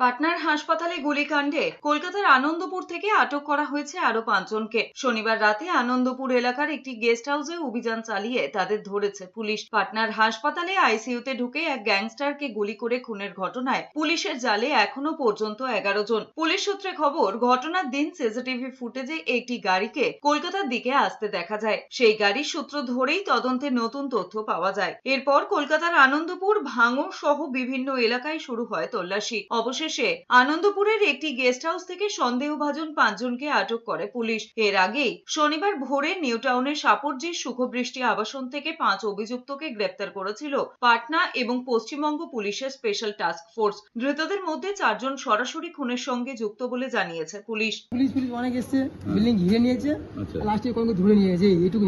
পাটনার হাসপাতালে গুলিকাণ্ডে কলকাতার আনন্দপুর থেকে আটক করা হয়েছে আরও পাঁচজনকে। শনিবার রাতে আনন্দপুর এলাকার একটি গেস্ট হাউসে অভিযান চালিয়ে তাদের ধরেছে পুলিশ। পাটনার হাসপাতালে আইসিইউতে ঢুকে এক গ্যাংস্টারকে গুলি করে খুনের ঘটনায় পুলিশের জালে এখনও পর্যন্ত এগারো জন। পুলিশ সূত্রে খবর, ঘটনার দিন সিসিটিভি ফুটেজে একটি গাড়িকে কলকাতার দিকে আসতে দেখা যায়। সেই গাড়ির সূত্র ধরেই তদন্তে নতুন তথ্য পাওয়া যায়। এরপর কলকাতার আনন্দপুর ভাঙর সহ বিভিন্ন এলাকায় শুরু হয় তল্লাশি। অবশেষে আনন্দপুরের একটি গেস্ট হাউস থেকে সন্দেহভাজন পাঁচজনকে আটক করে পুলিশ। এর আগেই শনিবার ভোরে নিউ টাউনের সাপরজির সুখবৃষ্টি আবাসন থেকে পাঁচ অভিযুক্তকে গ্রেপ্তার করেছিল পাটনা এবং পশ্চিমবঙ্গ পুলিশের স্পেশাল টাস্ক ফোর্স। ধৃতদের মধ্যে চারজন সরাসরি খুনের সঙ্গে যুক্ত বলে জানিয়েছে পুলিশ। পুলিশ পুলিশ অনেক এসছে বিল্ডিং ঘিরে নিয়েছে আচ্ছা। লাস্টে কোনো ধরে নিয়ে গেছে এইটুকু